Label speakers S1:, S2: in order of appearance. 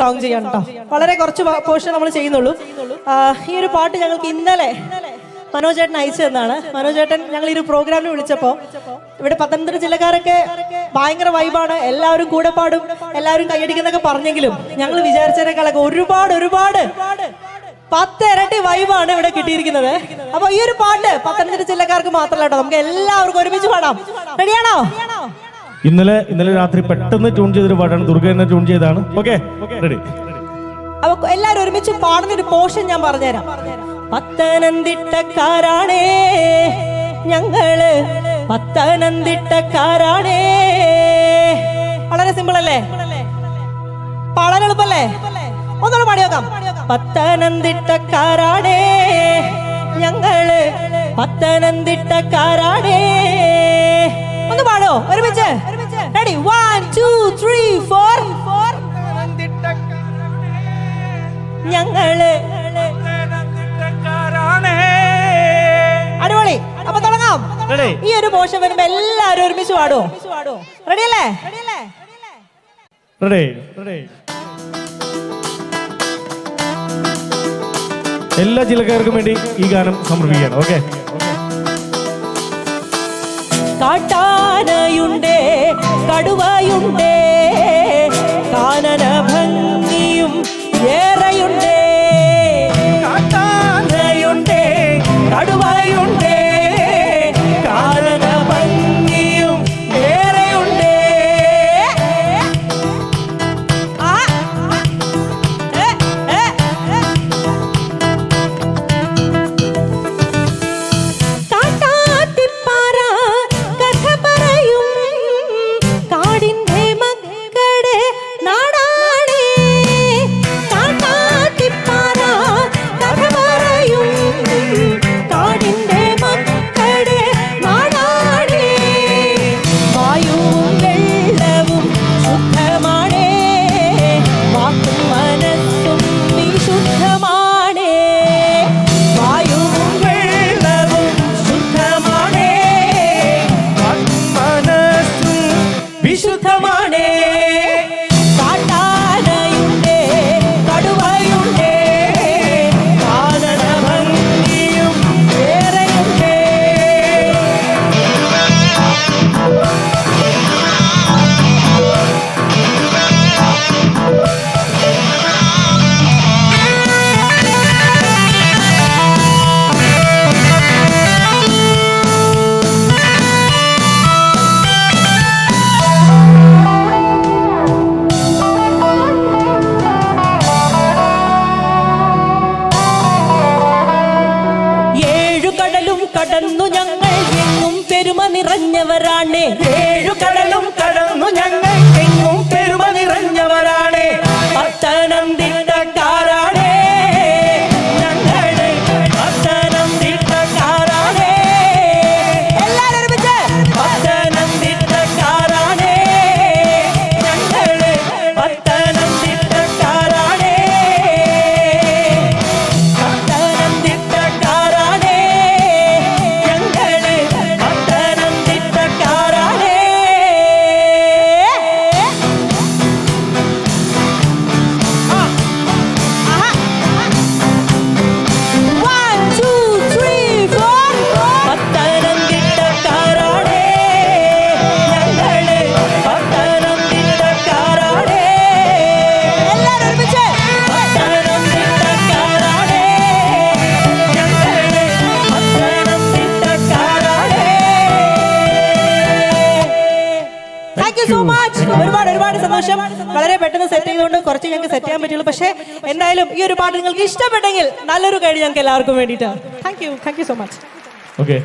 S1: Song ചെയ്യാൻ കേട്ടോ വളരെ കുറച്ച് പോർഷൻ നമ്മൾ ചെയ്യുന്നുള്ളൂ. ഈ ഒരു പാട്ട് ഞങ്ങൾക്ക് ഇന്നലെ മനോജേട്ടൻ അയച്ചു തന്നാണ്. മനോജേട്ടൻ ഞങ്ങൾ ഈ ഒരു പ്രോഗ്രാമിൽ വിളിച്ചപ്പോൾ ഇവിടെ പത്തനംതിട്ട ജില്ലക്കാരൊക്കെ ഭയങ്കര വൈബാണ് എല്ലാവരും കൂടെ പാടും. എല്ലാവരും കൈയടിക്കുന്നൊക്കെ പറഞ്ഞെങ്കിലും ഞങ്ങൾ വിചാരിച്ചതിനേക്കാളൊക്കെ ഒരുപാട് ഒരുപാട് പത്ത് ഇരട്ടി വൈബാണ് ഇവിടെ കിട്ടിയിരിക്കുന്നത്. അപ്പൊ ഈ ഒരു പാട്ട് പത്തനംതിട്ട ജില്ലക്കാർക്ക് മാത്രമല്ല കേട്ടോ നമുക്ക് എല്ലാവർക്കും ഒരുമിച്ച് പാടാം. റെഡിയാണോ
S2: ഇന്നലെ ഇന്നലെ രാത്രി പെട്ടെന്ന് ട്യൂൺ ചെയ്തൊരു പാട്ടാണ് ദുർഗ എന്നെ ട്യൂൺ ചെയ്താണ് ഓക്കെ റെഡി
S1: അപ്പൊ എല്ലാരും ഒരുമിച്ച് പാടുന്ന ഒരു പോർഷൻ ഞാൻ പറഞ്ഞുതരാം. പത്തനംതിട്ടക്കാരാണേ ഞങ്ങൾ പത്തനംതിട്ടക്കാരാണേ. വളരെ സിമ്പിൾ അല്ലേ? പാടാൻ എളുപ്പല്ലേ? ഒന്നുകൂടെ പാടി നോക്കാം. പത്തനംതിട്ടക്കാരാണേ ഞങ്ങൾ പത്തനംതിട്ടക്കാരാണേ. ഒന്ന് പാടോ ഒരുമിച്ച്? Ready one two three four four ഞങ്ങൾ അടിപൊളി. അപ്പൊ തുടങ്ങാം. ഈ ഒരു പോഷൻ വരുമ്പോ എല്ലാരും ഒരുമിച്ച് പാടുവോ? റെഡി അല്ലേ?
S2: റെഡി റെഡി എല്ലാ ജില്ലക്കാർക്കും വേണ്ടി ഈ ഗാനം സമർപ്പിക്കുകയാണ് ഓക്കെ
S1: കാട്ടാനയുണ്ടേ കടുവയുണ്ടേ കാനന ഭംഗിയും ഏറെയുണ്ടേ. കടന്നു ഞങ്ങൾ എങ്ങും പെരുമ നിറഞ്ഞവരാണ്. ഏഴു കടലും കടന്നു ഞങ്ങൾ എങ്ങും ഒരുപാട് ഒരുപാട് സന്തോഷം. വളരെ പെട്ടെന്ന് സെറ്റ് ചെയ്തുകൊണ്ട് കുറച്ച് ഞങ്ങൾക്ക് സെറ്റ് ചെയ്യാൻ പറ്റുള്ളൂ. പക്ഷേ എന്തായാലും ഈ ഒരു പാട്ട് നിങ്ങൾക്ക് ഇഷ്ടപ്പെട്ടെങ്കിൽ നല്ലൊരു കഴി ഞങ്ങൾക്ക് എല്ലാവർക്കും വേണ്ടിയിട്ട് thank you thank you so much
S2: okay